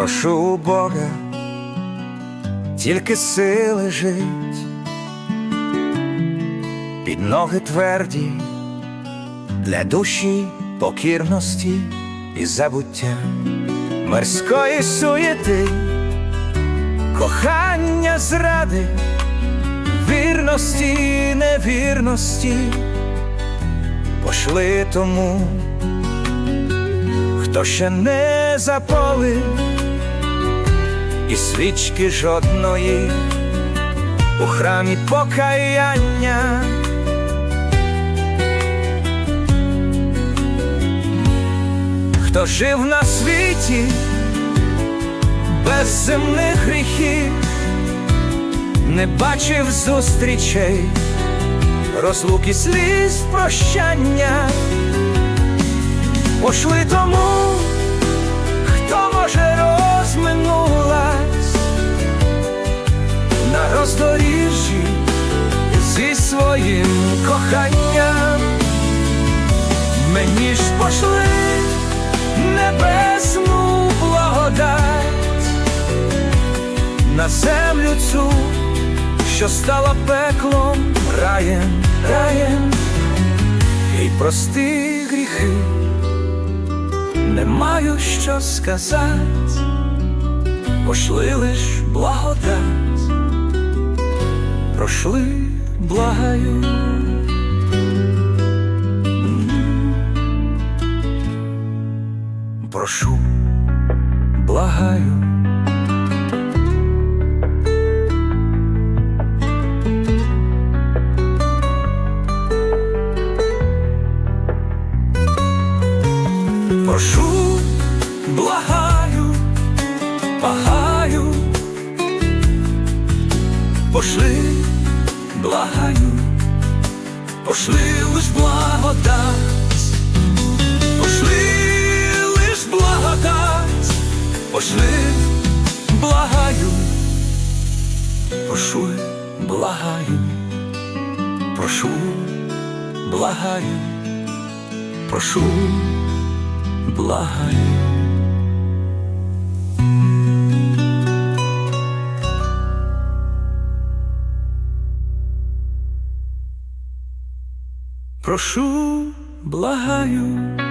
прошу у Бога, тільки сили жить, під ноги тверді для душі покірності і забуття. Морської суєти, кохання зради, вірності, невірності, пошли тому, хто ще не запалив і свічки жодної у храмі покаяння. Хто жив на світі без земних гріхів, не бачив зустрічей, розлуки сліз прощання, пошли тому, своїм коханням, мені ж пошли небесну благодать. На землю цю, що стала пеклом, раєм, раєм, і прости гріхи, не маю що сказати, пошли лиш благодать, прошли, благаю. прошу, благаю. Прошу, благаю, благаю, пошли, благаю, пошли лиш благодать, пошли лиш благодать, пошли, благаю, прошу, благаю, прошу, благаю, прошу, благаю. Прошу, благаю.